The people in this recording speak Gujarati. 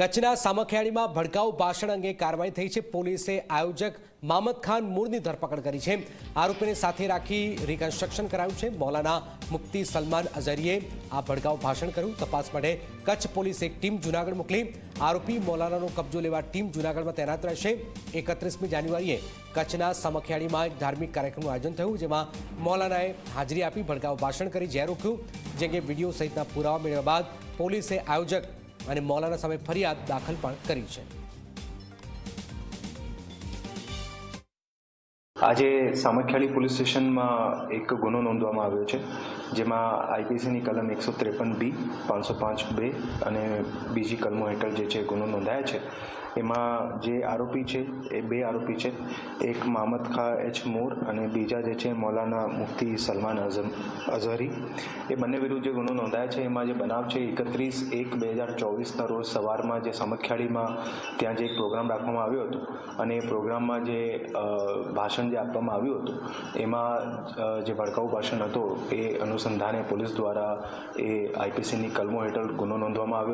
કચ્છના સામખિયાળીમાં ભડકાઉ ભાષણ અંગે કાર્યવાહી થઈ છે. પોલીસે આયોજક મામદ ખાન મૂળની ધરપકડ કરી છે. આરોપીને સાથે રાખી રિકન્સ્ટ્રક્શન કરાયું છે. મૌલાના મુફ્તી સલમાન અઝરીએ આ ભડકાઉ ભાષણ કર્યું. તપાસ માટે કચ્છ પોલીસે એક ટીમ જૂનાગઢ મોકલી. આરોપી મૌલાનાનો કબજો લેવા ટીમ જૂનાગઢમાં તૈનાત રહેશે. એકત્રીસમી જાન્યુઆરીએ કચ્છના સામખિયાળીમાં એક ધાર્મિક કાર્યક્રમનું આયોજન થયું, જેમાં મૌલાનાએ હાજરી આપી ભડકાઉ ભાષણ કરી, ઝેર રોક્યું. જે અંગે વીડિયો સહિતના પુરાવા મેળવ્યા બાદ પોલીસે આયોજક અને મૌલાના સામે ફરિયાદ દાખલ પણ કરી છે. આજે સામખિયાળી પોલીસ સ્ટેશનમાં એક ગુનો નોંધવામાં આવ્યો છે, જેમાં આઈપીસીની કલમ એકસો ત્રેપન બી, પાંચસો પાંચ બે અને બીજી કલમો હેઠળ જે છે ગુનો નોંધાયા છે. એમાં જે આરોપી છે, એ બે આરોપી છે. એક મામદ ખા એચ મોર અને બીજા જે છે, મૌલાના મુફ્તી સલમાન અઝમ, અઝહરી. એ બંને વિરુદ્ધ જે ગુનો નોંધાયા છે, એમાં જે બનાવ છે, એકત્રીસ એક બે હજાર ચોવીસના રોજ સવારમાં જે સમખ્યાળીમાં ત્યાં જે એક પ્રોગ્રામ રાખવામાં આવ્યો હતો અને એ પ્રોગ્રામમાં જે ભાષણ જે આપવામાં આવ્યું હતું, એમાં જે ભડકાઉ ભાષણ હતો, એ અનુસંધાને પોલીસ દ્વારા એ આઈપીસીની કલમો હેઠળ ગુનો નોંધવામાં આવ્યો